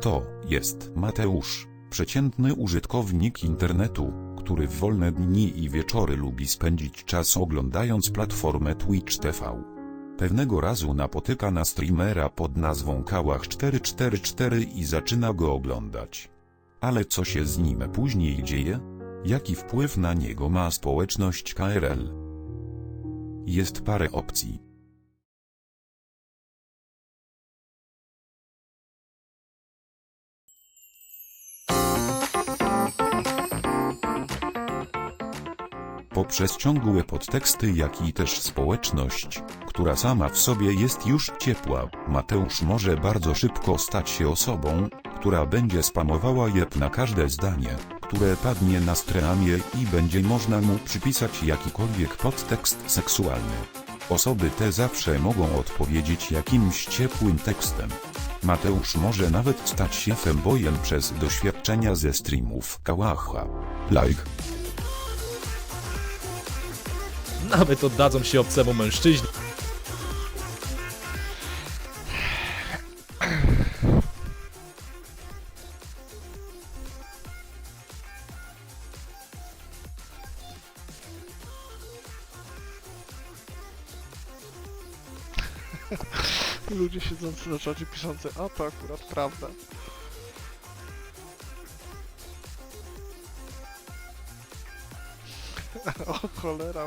To jest Mateusz, przeciętny użytkownik internetu, który w wolne dni i wieczory lubi spędzić czas oglądając platformę Twitch TV. Pewnego razu napotyka na streamera pod nazwą Kałach444 i zaczyna go oglądać. Ale co się z nim później dzieje? Jaki wpływ na niego ma społeczność KRL? Jest parę opcji. Poprzez ciągłe podteksty, jak i też społeczność, która sama w sobie jest już ciepła, Mateusz może bardzo szybko stać się osobą, która będzie spamowała jeb na każde zdanie, które padnie na stramie i będzie można mu przypisać jakikolwiek podtekst seksualny. Osoby te zawsze mogą odpowiedzieć jakimś ciepłym tekstem. Mateusz może nawet stać się fembojem przez doświadczenia ze streamów Kałacha. Like. Nawet oddadzą się obcemu mężczyźnie. Ludzie siedzący na czacie piszący, a to akurat prawda. o cholera.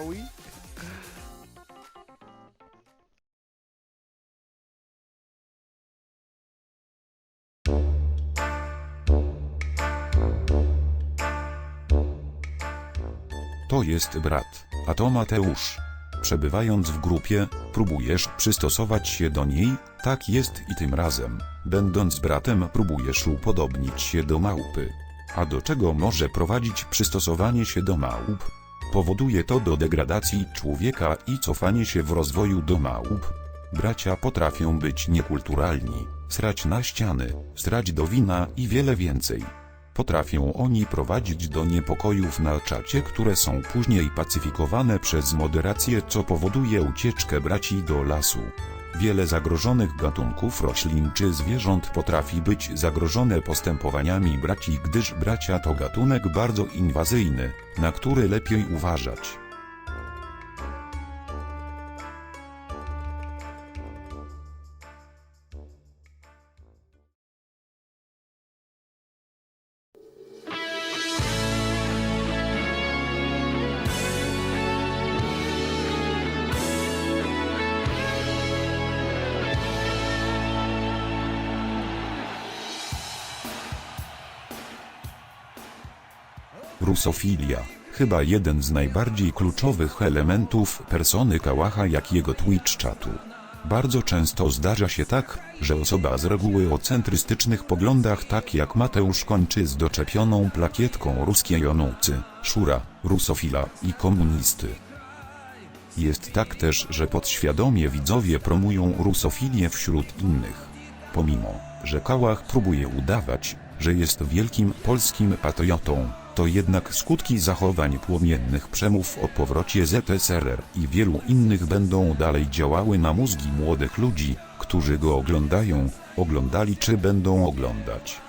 To jest brat, a to Mateusz. Przebywając w grupie, próbujesz przystosować się do niej, tak jest i tym razem. Będąc bratem próbujesz upodobnić się do małpy. A do czego może prowadzić przystosowanie się do małp? Powoduje to do degradacji człowieka i cofanie się w rozwoju do małp. Bracia potrafią być niekulturalni, srać na ściany, srać do wina i wiele więcej. Potrafią oni prowadzić do niepokojów na czacie, które są później pacyfikowane przez moderację, co powoduje ucieczkę braci do lasu. Wiele zagrożonych gatunków roślin czy zwierząt potrafi być zagrożone postępowaniami braci, gdyż bracia to gatunek bardzo inwazyjny, na który lepiej uważać. Rusofilia, chyba jeden z najbardziej kluczowych elementów persony Kałacha jak jego Twitch czatu. Bardzo często zdarza się tak, że osoba z reguły o centrystycznych poglądach tak jak Mateusz kończy z doczepioną plakietką ruskiej onucy, szura, rusofila i komunisty. Jest tak też, że podświadomie widzowie promują rusofilię wśród innych. Pomimo, że Kałach próbuje udawać, że jest wielkim polskim patriotą, to jednak skutki zachowań płomiennych przemów o powrocie ZSRR i wielu innych będą dalej działały na mózgi młodych ludzi, którzy go oglądają, oglądali czy będą oglądać.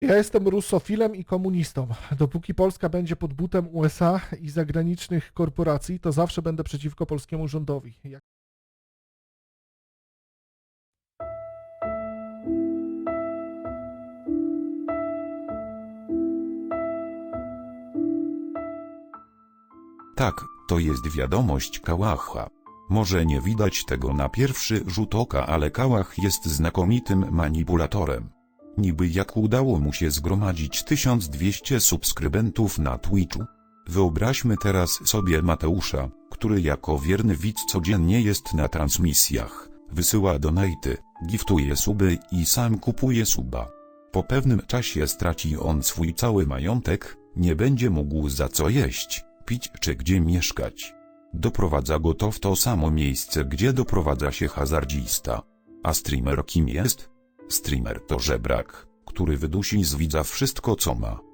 Ja jestem rusofilem i komunistą. Dopóki Polska będzie pod butem USA i zagranicznych korporacji, to zawsze będę przeciwko polskiemu rządowi. Tak, to jest wiadomość Kałacha. Może nie widać tego na pierwszy rzut oka, ale Kałach jest znakomitym manipulatorem. Niby jak udało mu się zgromadzić 1200 subskrybentów na Twitchu? Wyobraźmy teraz sobie Mateusza, który jako wierny widz codziennie jest na transmisjach, wysyła donaty, giftuje suby i sam kupuje suba. Po pewnym czasie straci on swój cały majątek, nie będzie mógł za co jeść, czy gdzie mieszkać. Doprowadza go to w to samo miejsce, gdzie doprowadza się hazardzista. A streamer kim jest? Streamer to żebrak, który wydusi z widza wszystko co ma.